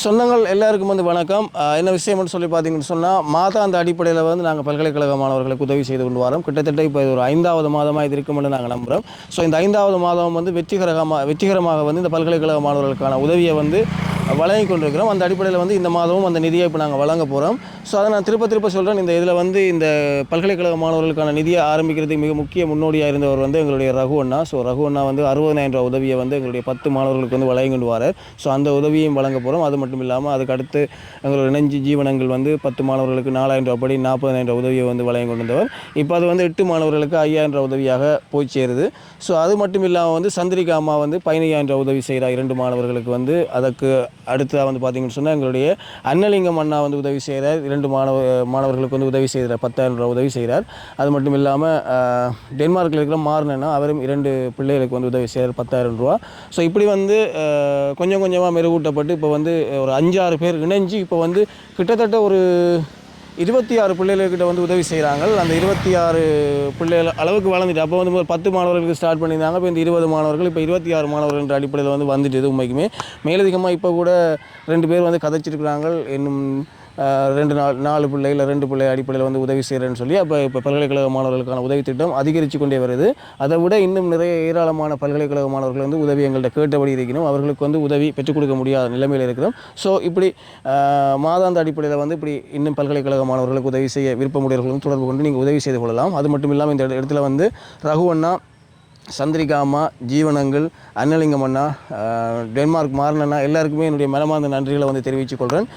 சொந்தங்கள் எல்லாருக்கும் வந்து வணக்கம். என்ன விஷயம்னு சொல்லி பார்த்தீங்கன்னு சொன்னால் மாதாந்த அடிப்படையில் வந்து நாங்கள் பல்கலைக்கழக மாணவர்களுக்கு உதவி செய்து கொண்டு வரோம். கிட்டத்தட்ட இப்போ இது ஒரு ஐந்தாவது மாதமாக இது இருக்கும்னு நாங்கள் நம்புகிறோம் ஸோ இந்த ஐந்தாவது மாதம் வந்து வெற்றிகரமாக வெற்றிகரமாக வந்து இந்த பல்கலைக்கழக மாணவர்களுக்கான உதவியை வந்து வழங்கி கொண்டிருக்கிறோம். அந்த அடிப்படையில் வந்து இந்த மாதமும் அந்த நிதியை இப்போ நாங்கள் வழங்க போகிறோம் ஸோ அதை நான் திருப்ப திருப்ப சொல்கிறேன் இந்த இதில் வந்து இந்த பல்கலைக்கழக மாணவர்களுக்கான நிதியை ஆரம்பிக்கிறதுக்கு மிக முக்கிய முன்னோடியாக இருந்தவர் வந்து எங்களுடைய ரகு அண்ணா. ஸோ ரகு அண்ணா வந்து அறுபதாயிரம் ரூபா உதவியை வந்து எங்களுடைய பத்து மாணவர்களுக்கு வந்து வழங்கி கொண்டு வரார். ஸோ அந்த உதவியையும் வழங்க போகிறோம் அது மட்டும் இல்லாமல் அதுக்கு அடுத்து எங்களுடைய ஜீவனங்கள் வந்து பத்து மாணவர்களுக்கு நாலாயிரம் ரூபா படி நாற்பதாயிரம் ரூபா உதவியை வந்து வழங்கி கொண்டிருந்தவர். இப்போ அது வந்து எட்டு மாணவர்களுக்கு ஐயாயிரம் ரூபா உதவியாக போய் சேருது. ஸோ அது மட்டும் இல்லாமல் வந்து சந்திரிகா அம்மா வந்து பதினையாயிரம் ரூபா உதவி செய்கிறார் இரண்டு மாணவர்களுக்கு வந்து. அதற்கு அடுத்ததாக வந்து பார்த்தீங்கன்னு சொன்னால் எங்களுடைய அன்னலிங்கம் அண்ணா வந்து உதவி செய்கிறார் இரண்டு மாணவ மாணவர்களுக்கு வந்து உதவி செய்கிறார் பத்தாயிரம் ரூபா உதவி செய்கிறார் அது மட்டும் இல்லாமல் டென்மார்க்கில் இருக்கிற மாறினா அவரும் இரண்டு பிள்ளைகளுக்கு வந்து உதவி செய்கிறார் பத்தாயிரம் ரூபா ஸோ இப்படி வந்து கொஞ்சம் கொஞ்சமாக மெருகூட்டப்பட்டு இப்போ வந்து ஒரு அஞ்சாறு பேர் இணைஞ்சு இப்போ வந்து கிட்டத்தட்ட ஒரு இருபத்தி ஆறு பிள்ளைகள்கிட்ட வந்து உதவி செய்கிறாங்க. அந்த இருபத்தி ஆறு பிள்ளைகள் அளவுக்கு வளர்ந்துட்டு அப்போ வந்து ஒரு பத்து மாணவர்களுக்கு ஸ்டார்ட் பண்ணியிருந்தாங்க. இப்போ இந்த இருபது மாணவர்கள் இப்போ இருபத்தி ஆறு மாணவர்கள் என்ற அடிப்படையில் வந்து வந்துட்டு உண்மைக்குமே. மேலதிகமாக இப்போ கூட ரெண்டு பேர் வந்து கதைச்சிருக்கிறாங்க. இன்னும் ரெண்டு நாள் நாலு பிள்ளை இல்லை ரெண்டு பிள்ளை அடிப்படையில் வந்து உதவி செய்கிறேன்னு சொல்லி அப்போ இப்போ பல்கலைக்கழக மாணவர்களுக்கான உதவி திட்டம் அதிகரித்து கொண்டே வருது. அதை விட இன்னும் நிறைய ஏராளமான பல்கலைக்கழக மாணவர்கள் வந்து உதவி எங்கள்கிட்ட கேட்டபடி இருக்கணும் அவர்களுக்கு வந்து உதவி பெற்றுக் கொடுக்க முடியாத நிலைமையில் இருக்கிறோம். ஸோ இப்படி மாதாந்த அடிப்படையில் வந்து இப்படி இன்னும் பல்கலைக்கழக மாணவர்களுக்கு உதவி செய்ய விருப்பமுடையவர்களும் தொடர்பு கொண்டு நீங்கள் உதவி செய்து கொள்ளலாம். அது மட்டும் இல்லாமல் இந்த இடத்துல வந்து ரகுவண்ணா சந்திரிகாமா ஜீவனங்கள் அன்னலிங்கம் அண்ணா டென்மார்க் மாறனண்ணா எல்லாருக்குமே என்னுடைய மனமார்ந்த நன்றிகளை வந்து தெரிவித்துக் கொள்கிறேன்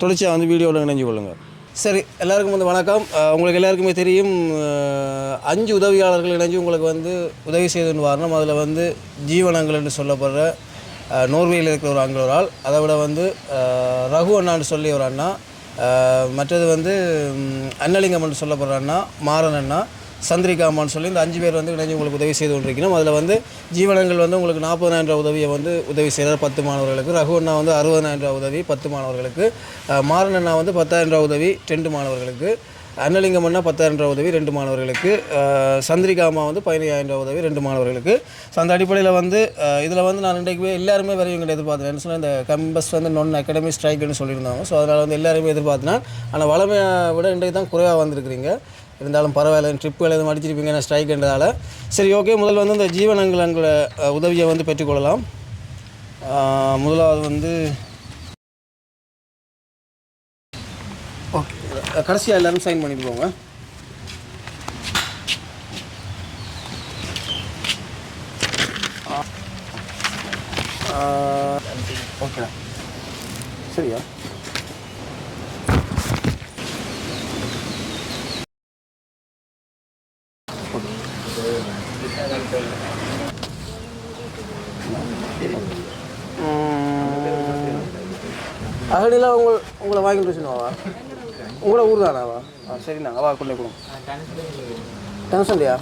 தொடர்ச்சியாக வந்து வீடியோவில் இணைஞ்சு கொள்ளுங்கள் சரி எல்லாருக்கும் வந்து வணக்கம். உங்களுக்கு எல்லாருக்குமே தெரியும் அஞ்சு உதவியாளர்கள் இணைஞ்சு உங்களுக்கு வந்து உதவி செய்தன் வாரணம். அதில் வந்து ஜீவனங்கள் என்று சொல்லப்படுற நோர்வேயில் இருக்கிற ஒரு அங்கே ஒரு ஆள். அதை விட வந்து ரகு அண்ணான்னு சொல்லி ஒரு அண்ணா. மற்றது வந்து அன்னலிங்கம் என்று சொல்லப்படுற அண்ணா மாறன் அண்ணா. சந்திரிகாமான்னு சொல்லி இந்த அஞ்சு பேர் வந்து இணைஞ்சு உங்களுக்கு உதவி செய்து கொண்டிருக்கணும் அதில் வந்து ஜீவனங்கள் வந்து உங்களுக்கு நாற்பதாயிரம் ரூபா உதவியை வந்து உதவி செய்கிறார் பத்து மாணவர்களுக்கு. ரகு அண்ணா வந்து அறுபதாயிரம் ரூபா உதவி பத்து மாணவர்களுக்கு. மாரணண்ணா வந்து பத்தாயிரம் ரூபா உதவி ரெண்டு மாணவர்களுக்கு. அன்னலிங்கம் அண்ணா பத்தாயிரம் ரூபா உதவி ரெண்டு மாணவர்களுக்கு. சந்திரிகாமா வந்து பதினையாயிரம் ரூபா உதவி ரெண்டு மாணவர்களுக்கு. ஸோ அந்த அடிப்படையில் வந்து இதில் வந்து நான் இன்றைக்கு எல்லாருமே வரையும் எதிர்பார்த்தேன். என்ன சொன்னால் இந்த கம்பஸ் வந்து நொன் அகாடமி ஸ்ட்ரைக்குன்னு சொல்லியிருந்தாங்க. ஸோ அதனால் வந்து எல்லாருமே எதிர்பார்த்தினா. ஆனால் வளமையை விட இன்றைக்கு தான் குறைவாக வந்திருக்கிறீங்க. இருந்தாலும் பரவாயில்ல ட்ரிப்புகள் எதுவும் அடிச்சிருப்பீங்க நான் ஸ்ட்ரைக்குன்றதால சரி ஓகே முதல்ல வந்து இந்த ஜீவனங்களோட உதவியை வந்து பெற்றுக்கொள்ளலாம். முதலாவது வந்து ஓகே கடைசியாக எல்லோரும் சைன் பண்ணிட்டு போங்க. ஓகே சரியா? அகடிலாம் உங்கள் உங்களை வாங்கிட்டு வச்சுனாவா உங்களோட ஊர் தானாவா? ஆ சரிண்ணா அவா கொண்டே கொடுங்க டென்ஷன்லையா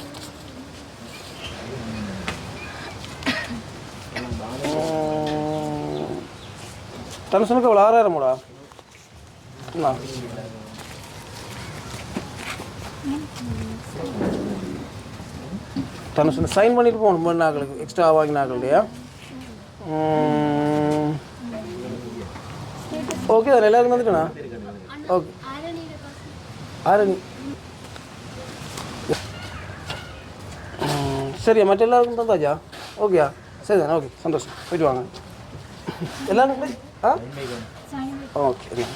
டென்ஷனுக்கு அவ்வளோ ஆறாயிரமாடா என்ன? டென்ஷன் சைன் பண்ணிட்டு போகணும் மூணு நாட்களுக்கு எக்ஸ்ட்ரா வாங்கின நாட்கள் இல்லையா ஓகே தானே எல்லாருக்கும் வந்துட்டேண்ணா ஓகே ஆரணி சரியா மற்ற எல்லாருக்கும் தந்தாச்சா ஓகேயா சரி தானே ஓகே சந்தோஷம் போயிட்டு வாங்க எல்லாரும் ஆ ஓகே